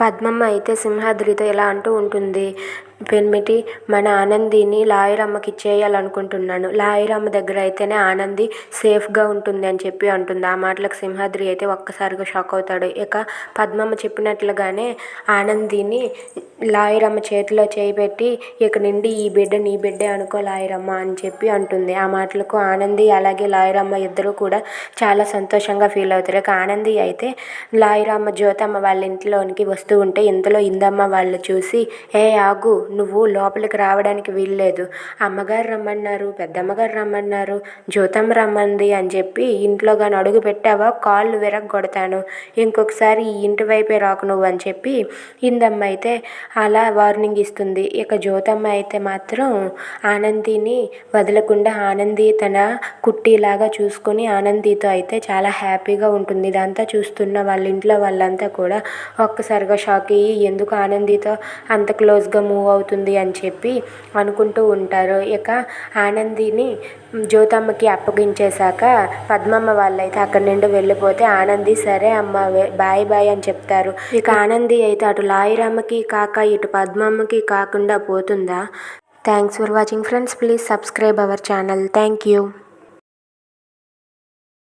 పద్మమ్మ అయితే సింహాద్రితో ఇలా అంటూ ఉంటుంది. పెన్మిటి మన ఆనందిని లాయరమ్మకి ఇచ్చేయాలనుకుంటున్నాను. లాయరమ్మ దగ్గర అయితేనే ఆనంది సేఫ్గా ఉంటుంది అని చెప్పి అంటుంది. ఆ మాటలకు సింహాద్రి అయితే ఒక్కసారిగా షాక్ అవుతాడు. ఇక పద్మమ్మ చెప్పినట్లుగానే ఆనందిని లాయరమ్మ చేతిలో చేయి పెట్టి ఇక నుండి ఈ బిడ్డ నీ బిడ్డే అనుకో లాయరమ్మ అని చెప్పి అంటుంది. ఆ మాటలకు ఆనంది అలాగే లాయరమ్మ ఇద్దరు కూడా చాలా సంతోషంగా ఫీల్ అవుతారు. ఇక ఆనంది అయితే లాయరమ్మ జ్యోతమ్మ వాళ్ళ ఇంట్లోనికి వస్తూ ఉంటే ఇంతలో ఇందమ్మ వాళ్ళు చూసి ఏ ఆగు నువ్వు లోపలికి రావడానికి వీల్లేదు. అమ్మగారు రమ్మన్నారు పెద్దమ్మగారు రమ్మన్నారు జ్యోతమ్మ రమ్మంది అని చెప్పి ఇంట్లో కానీ అడుగు పెట్టావా? కాళ్ళు విరగొడతాను ఇంకొకసారి ఈ ఇంటి వైపే రాకు నువ్వు అని చెప్పి ఇందమ్మ అయితే అలా వార్నింగ్ ఇస్తుంది. ఇక జ్యోతమ్మ అయితే మాత్రం ఆనందిని వదలకుండా ఆనంది తన కుట్టిలాగా చూసుకొని ఆనందితో అయితే చాలా హ్యాపీగా ఉంటుంది. ఇదంతా చూస్తున్న వాళ్ళ ఇంట్లో వాళ్ళంతా కూడా ఒక్కసారిగా షాక్ అయ్యి ఎందుకు ఆనందితో అంత క్లోజ్గా మూవ్ అవుతుంది? అని చెప్పి అనుకుంటూ ఉంటారు. ఇక ఆనందిని జ్యోతమ్మకి అప్పగించేశాక పద్మమ్మ వాళ్ళైతే అక్కడి నుండి వెళ్ళిపోతే ఆనంది సరే అమ్మ బాయ్ బాయ్ అని చెప్తారు. ఇక ఆనంది అయితే అటు లాయిరమ్మకి కాక ఇటు పద్మమ్మకి కాకుండా పోతుందా? Thanks for watching friends please subscribe our channel thank you